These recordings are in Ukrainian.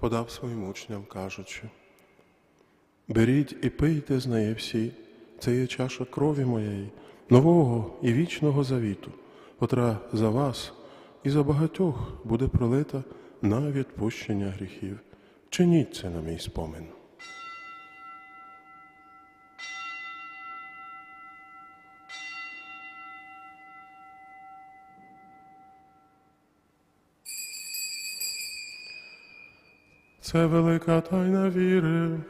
подав своїм учням, кажучи. Беріть і пийте з неї всі, це є чаша крові моєї, нового і вічного завіту, котра за вас і за багатьох буде пролита на відпущення гріхів. Чиніть це на мій спомин. Це велика тайна віри.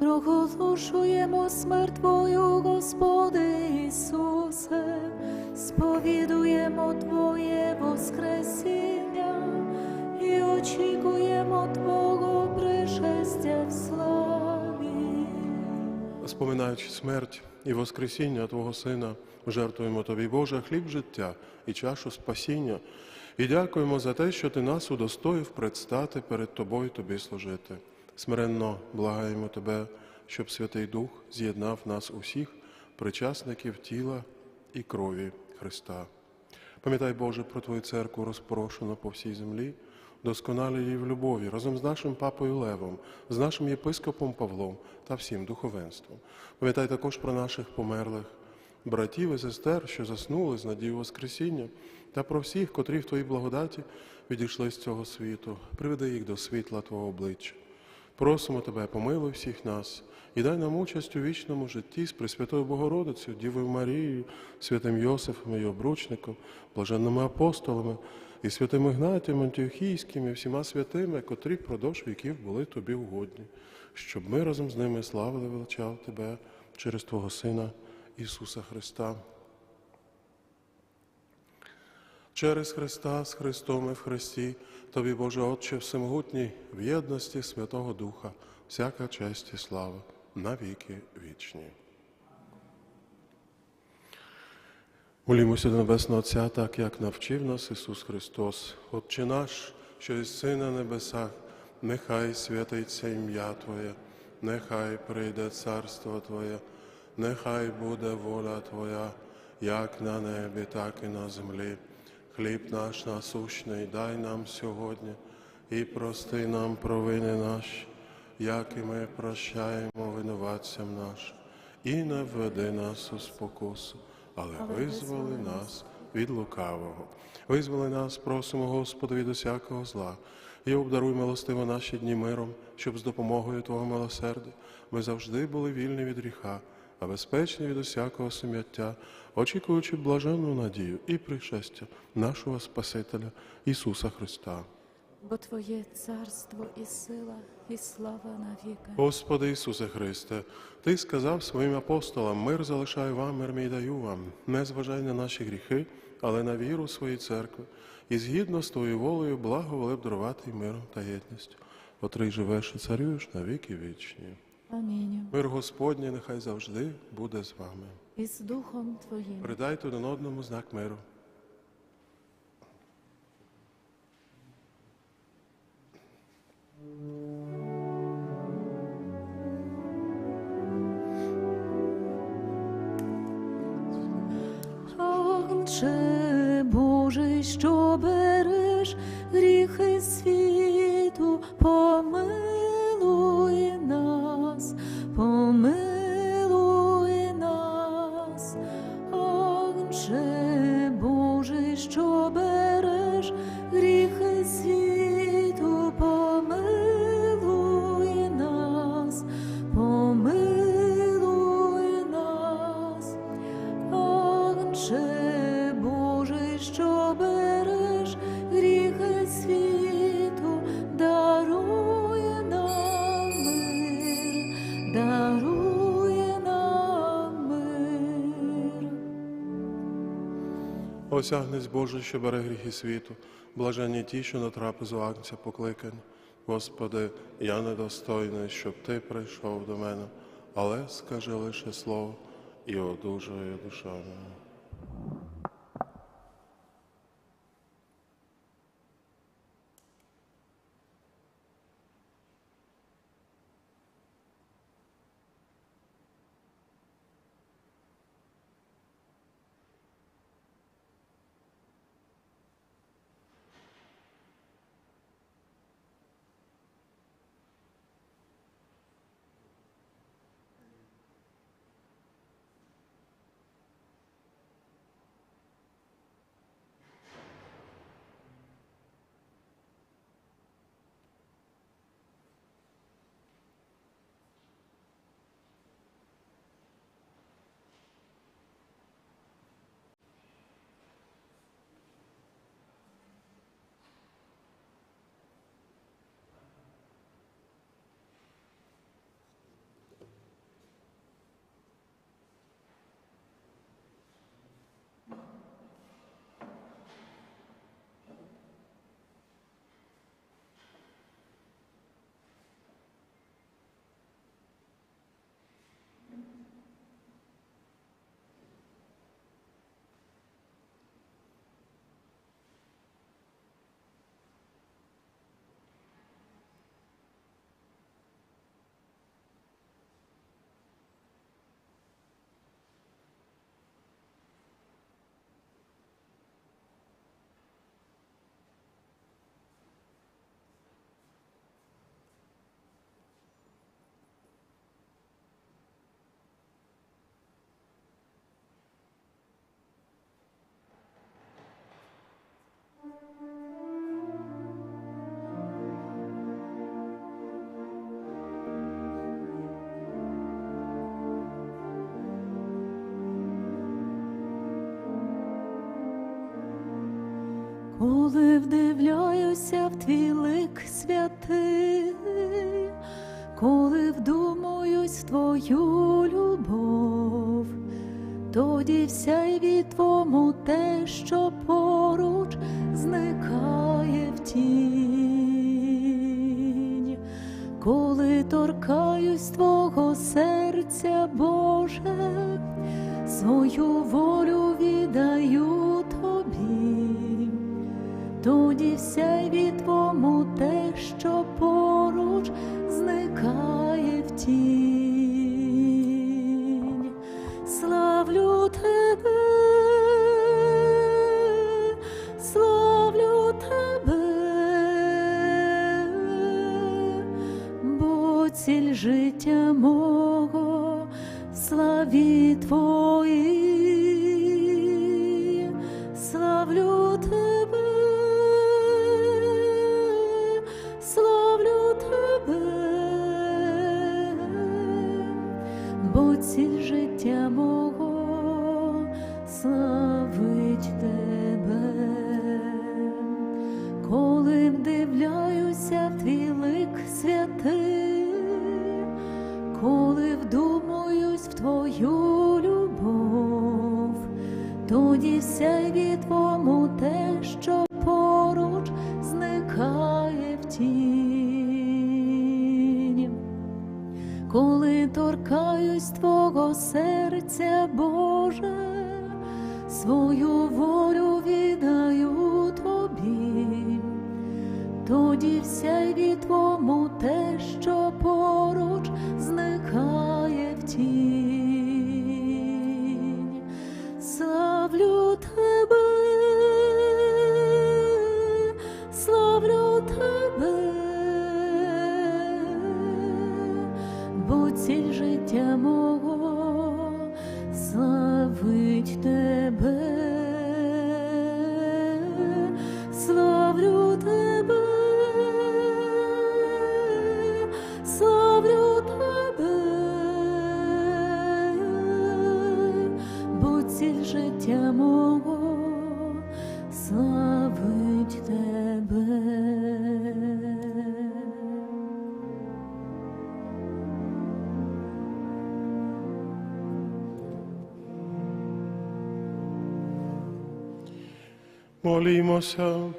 Проголошуємо смерть Твою, Господи Ісусе, сповідуємо Твоє Воскресіння і очікуємо Твого пришестя в славі. Споминаючи смерть і Воскресіння Твого Сина, жертвуємо Тобі, Боже, хліб життя і чашу спасіння, і дякуємо за те, що Ти нас удостоїв предстати перед Тобою Тобі служити. Смиренно благаємо Тебе, щоб Святий Дух з'єднав нас усіх, причасників тіла і крові Христа. Пам'ятай, Боже, про Твою церкву розпорошену по всій землі, досконалі її в любові, разом з нашим папою Левом, з нашим єпископом Павлом та всім духовенством. Пам'ятай також про наших померлих братів і сестер, що заснули з надією Воскресіння, та про всіх, котрі в Твоїй благодаті відійшли з цього світу. Приведи їх до світла Твого обличчя. Просимо Тебе, помилуй всіх нас і дай нам участь у вічному житті з Пресвятою Богородицею, Дівою Марією, святим Йосифом і обручником, блаженними апостолами і святим Ігнатієм Антіохійським і всіма святими, котрі впродовж віків були Тобі угодні, щоб ми разом з ними славили величав Тебе через Твого Сина Ісуса Христа. Через Христа, з Христом і в Христі, Тобі, Боже Отче, всемогутній, в єдності Святого Духа, всяка честь і слава на віки вічні. Молімося до Небесного Отця, так як навчив нас Ісус Христос. Отче наш, що єси на небесах, нехай святиться ім'я Твоє, нехай прийде царство Твоє, нехай буде воля Твоя, як на небі, так і на землі. Хліб наш насущний дай нам сьогодні і прости нам провини наші, як і ми прощаємо винуватцям нашим, і не введи нас у спокусу, але визволи нас. від лукавого. Визволи нас, просимо, Господи, від усякого зла, і обдаруй милостиво наші дні миром, щоб з допомогою Твого милосердя ми завжди були вільні від гріха, а безпечні від усякого сум'яття, очікуючи блаженну надію і пришестя нашого Спасителя Ісуса Христа. Бо Твоє царство і сила, і слава навіки. Господи Ісусе Христе, Ти сказав своїм апостолам, мир залишаю вам, мир мій даю вам, не зважай на наші гріхи, але на віру своєї церкви, і згідно з Твоєю волею благоволив дарувати й миром та єдністю, котрий живеш і царюєш на віки вічні. Амінь. Мир Господній нехай завжди буде з вами. І з Духом Твоїм. Передайте один одному знак миру. Отче Божий, що береш гріхи Осягнець Божий, що бере гріхи світу, блаженні ті, що на трапезу агнця покликані. Господи, я недостойний, щоб Ти прийшов до мене, але скажи лише слово, і одужує душа моя. Коли вдивляюся в твій лик святий, коли вдумуюсь в твою любов, тоді вся й від твому те, що поруч зникає в тінь, коли торкаюсь твого серця, Боже, свою волю віддаю вся твому те, що поруч зникає в тінь. Славлю тебе, славлю тебе, бо ціль життя мого славі твоїй. Славлю вдумуюсь в твою любов, тоді від твому те, що поруч зникає в тінь. Коли торкаюсь твого серця, Боже, свою волю віддаю тобі, тоді вся твому те, що Молімося.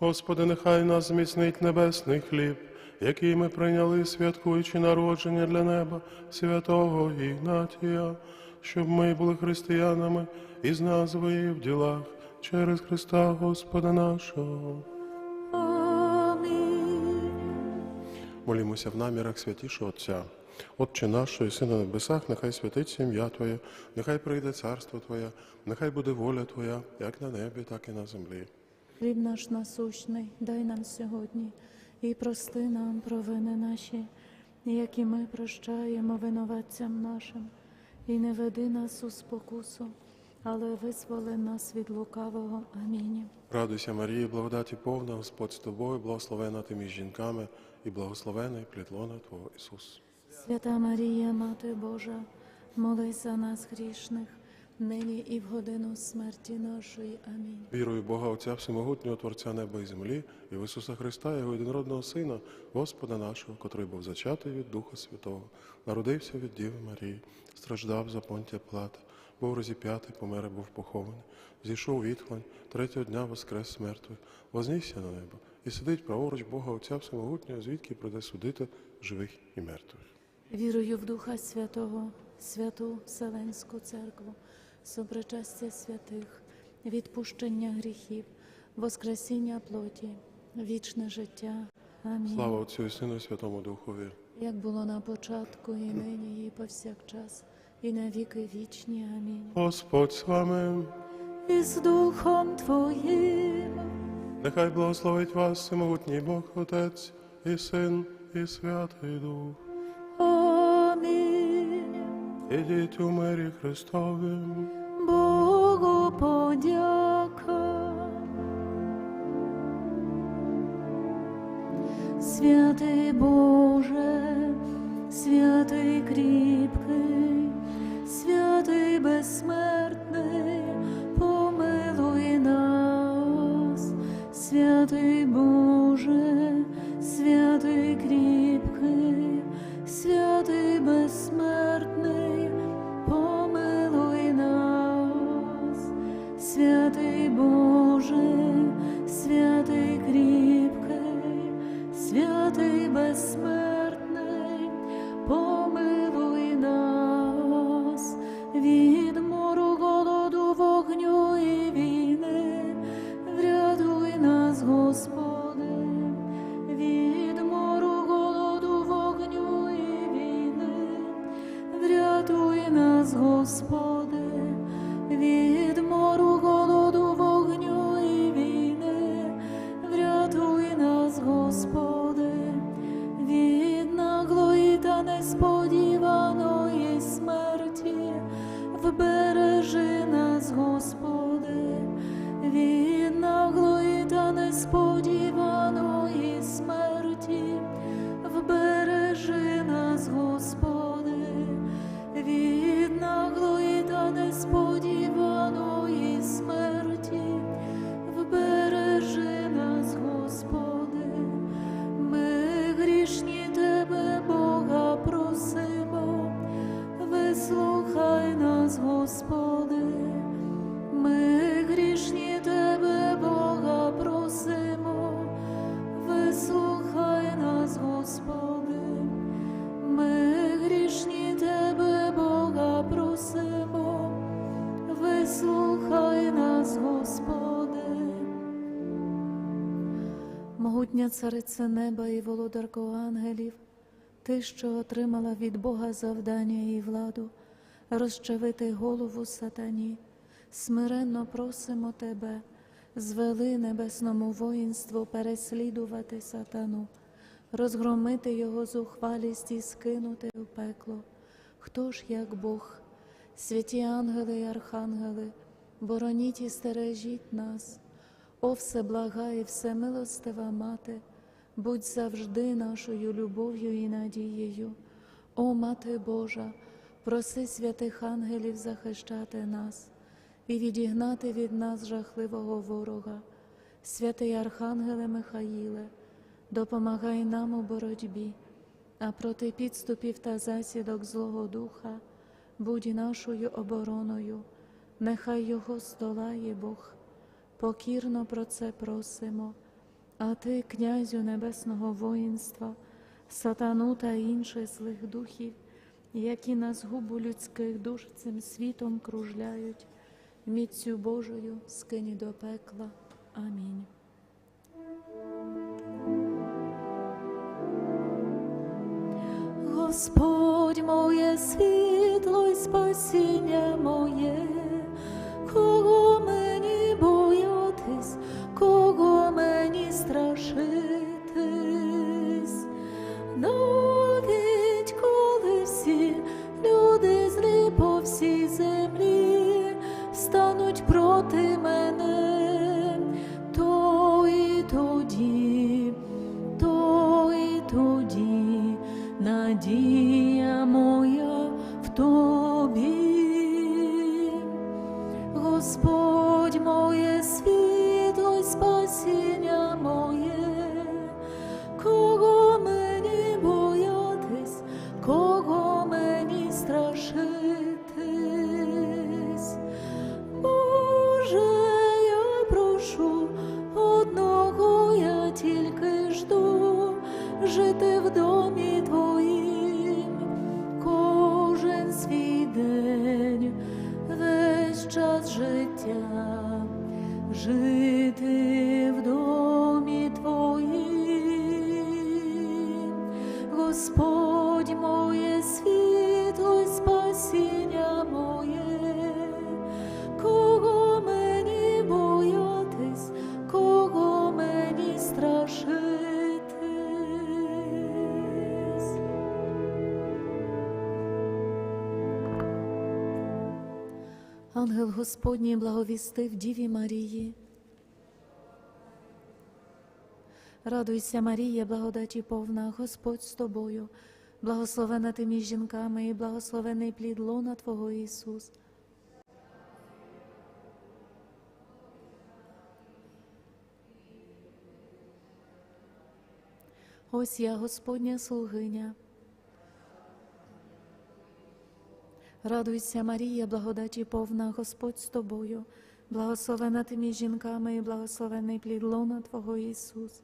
Господи, нехай нас зміцнить небесний хліб, який ми прийняли, святкуючи народження для неба святого Ігнатія, щоб ми були християнами із назвою в ділах через Христа Господа нашого. Амінь. Молімося в намірах святішого Отця. Отче наш, що єси на небесах, нехай святиться ім'я Твоє, нехай прийде царство Твоє, нехай буде воля Твоя, як на небі, так і на землі. Хліб наш насущний, дай нам сьогодні і прости нам провини наші, які ми прощаємо винуватцям нашим, і не веди нас у спокусу, але визволи нас від лукавого. Амінь. Радуйся, Марія, благодаті повна, Господь з тобою, благословена ти між жінками, і благословений плід лона Твого Ісус. Свята Марія, Мати Божа, молись за нас грішних, нині і в годину смерті нашої. Амінь. Вірую Бога Отця Всемогутнього, Творця неба і землі, і в Ісуса Христа, Його єдинородного Сина, Господа нашого, котрий був зачатий від Духа Святого, народився від Діви Марії, страждав за понтія плата, був розіп'ятий, помер був похований, зійшов відхлань, третього дня воскрес з мертвих, вознісся на небо і сидить праворуч Бога Отця Всемогутнього, звідки прийде судити живих і мертвих. Вірую в Духа Святого, святу Вселенську церкву, сопричастя святих, відпущення гріхів, воскресіння плоті, вічне життя. Амінь. Слава Отцю і Сину Святому Духові. Як було на початку, і нині, і повсякчас, і на віки вічні. Амінь. Господь з вами, І з Духом Твоїм. нехай благословить вас всемогутній Бог, Отець і Син, і Святий Дух. Ідіть у мирі Христовим. Богу подяка. Святий Боже, святий кріпкий, святий безсмертний, Могутня царице неба і володарко ангелів, ти, що отримала від Бога завдання і владу, розчавити голову сатані, смиренно просимо тебе, звели небесному воїнству переслідувати сатану, розгромити його зухвалість і скинути в пекло. Хто ж як Бог, святі ангели і архангели, бороніть і стережіть нас. О всеблага і всемилостива мати, будь завжди нашою любов'ю і надією. О Мати Божа, проси святих ангелів захищати нас і відігнати від нас жахливого ворога. Святий Архангеле Михаїле, допомагай нам у боротьбі, а проти підступів та засідок Злого Духа будь нашою обороною, нехай його здолає Бог. Покірно про це просимо, а ти, князю небесного воїнства, сатану та інших злих духів, які на згубу людських душ цим світом кружляють, міцю Божою скині до пекла. Амінь. Господь моє світло й спасіння моє, кого мені боятись, кого мені страшитись, мені Ангел Господній благовістив Діві Марії. Радуйся, Марія, благодаті повна, Господь з тобою, благословена ти між жінками і благословений плід лона Твого Ісус. Ось я Господня слугиня. Радуйся, Марія, благодаті повна, Господь з тобою, благословена ти між жінками і благословений плід лона Твого Ісус.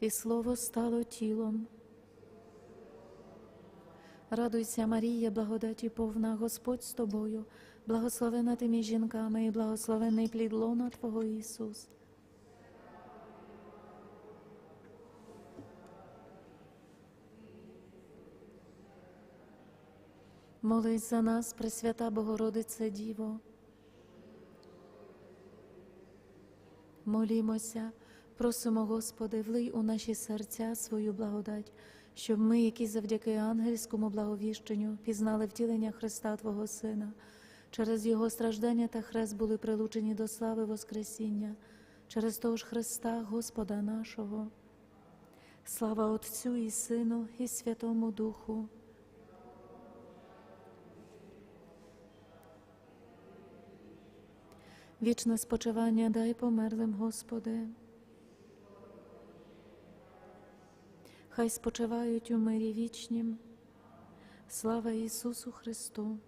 І слово стало тілом. Радуйся, Марія, благодаті повна, Господь з тобою, благословена ти між жінками і благословений плід лона Твого Ісус. Молись за нас, Пресвята Богородице Діво. Молімося, просимо, Господи, влий у наші серця свою благодать, щоб ми, які завдяки ангельському благовіщенню пізнали втілення Христа Твого Сина, через Його страждання та хрест були прилучені до слави Воскресіння, через того ж Христа, Господа нашого. Слава Отцю і Сину, і Святому Духу. Вічне спочивання дай померлим, Господи. Хай спочивають у мирі вічнім. Слава Ісусу Христу!